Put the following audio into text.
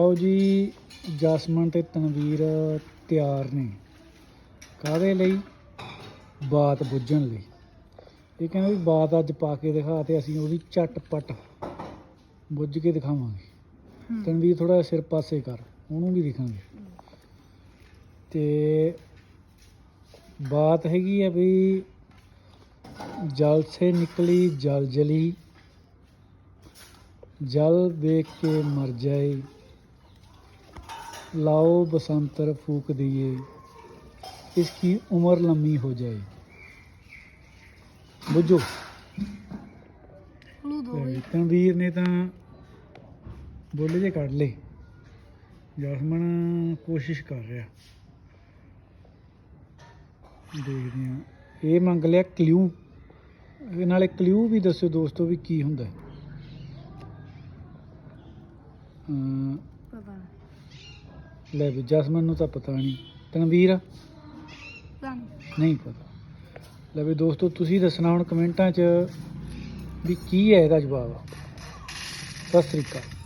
ਆਓ ਜੀ ਜਸਮਨ ਤੇ ਤਨਵੀਰ ਤਿਆਰ ਨੇ। ਕਾਹਦੇ ਲਈ? ਬਾਤ ਬੁੱਝਣ ਲਈ। ਇਹ ਕਹਿੰਦੇ ਵੀ ਬਾਤ ਅੱਜ ਪਾ ਕੇ ਦਿਖਾ ਤੇ ਅਸੀਂ ਉਹ ਵੀ ਝਟਪਟ ਬੁੱਝ ਕੇ ਦਿਖਾਵਾਂਗੇ। ਤਨਵੀਰ ਥੋੜਾ ਸਿਰ ਪਾਸੇ ਕਰ ਉਹਨੂੰ ਵੀ ਦਿਖਾਂਗੇ। ਤੇ ਬਾਤ ਹੈਗੀ ਹੈ ਵੀ ਜਲ ਸੇ ਨਿਕਲੀ ਜਲ ਜਲੀ ਜਲ ਦੇਖ ਕੇ ਮਰ ਜਾਏ। ਲਾਓ ਬਸੰਤਰ ਫੂਕ दिए इसकी उम्र लंबी हो जाए ਬੁੱਝੋ ਲੂ ਦੋ ਤੇ ਤਨਵੀਰ ਨੇ ਤਾਂ ਬੋਲੇ ਜੇ ਕੱਢ ਲਏ ਜਸਮਨ ਕੋਸ਼ਿਸ਼ ਕਰ ਰਿਹਾ ਦੇਖਦੇ ਹਾਂ ਇਹ ਮੰਗ ਲਿਆ ਕਲਿਊ ਇਹ ਨਾਲੇ ਕਲਿਊ ਵੀ ਦੱਸਿਓ ਦੋਸਤੋ ਵੀ ਕੀ ਹੁੰਦਾ ਹੈ। ਅਮ ਪਤਾ ਨਹੀਂ ਲੈ ਵੀ ਜਸਮਨ ਨੂੰ ਤਾਂ ਪਤਾ ਨਹੀਂ। ਤਨਵੀਰ? ਪਤਾ ਨਹੀਂ ਨਹੀਂ ਪਤਾ। ਲੈ ਵੀ ਦੋਸਤੋ, ਤੁਸੀਂ ਦੱਸਣਾ ਹੁਣ ਕਮੈਂਟਾਂ 'ਚ ਵੀ ਕੀ ਹੈ ਇਹਦਾ ਜਵਾਬ? ਸਤਿ ਸ੍ਰੀ ਅਕਾਲ।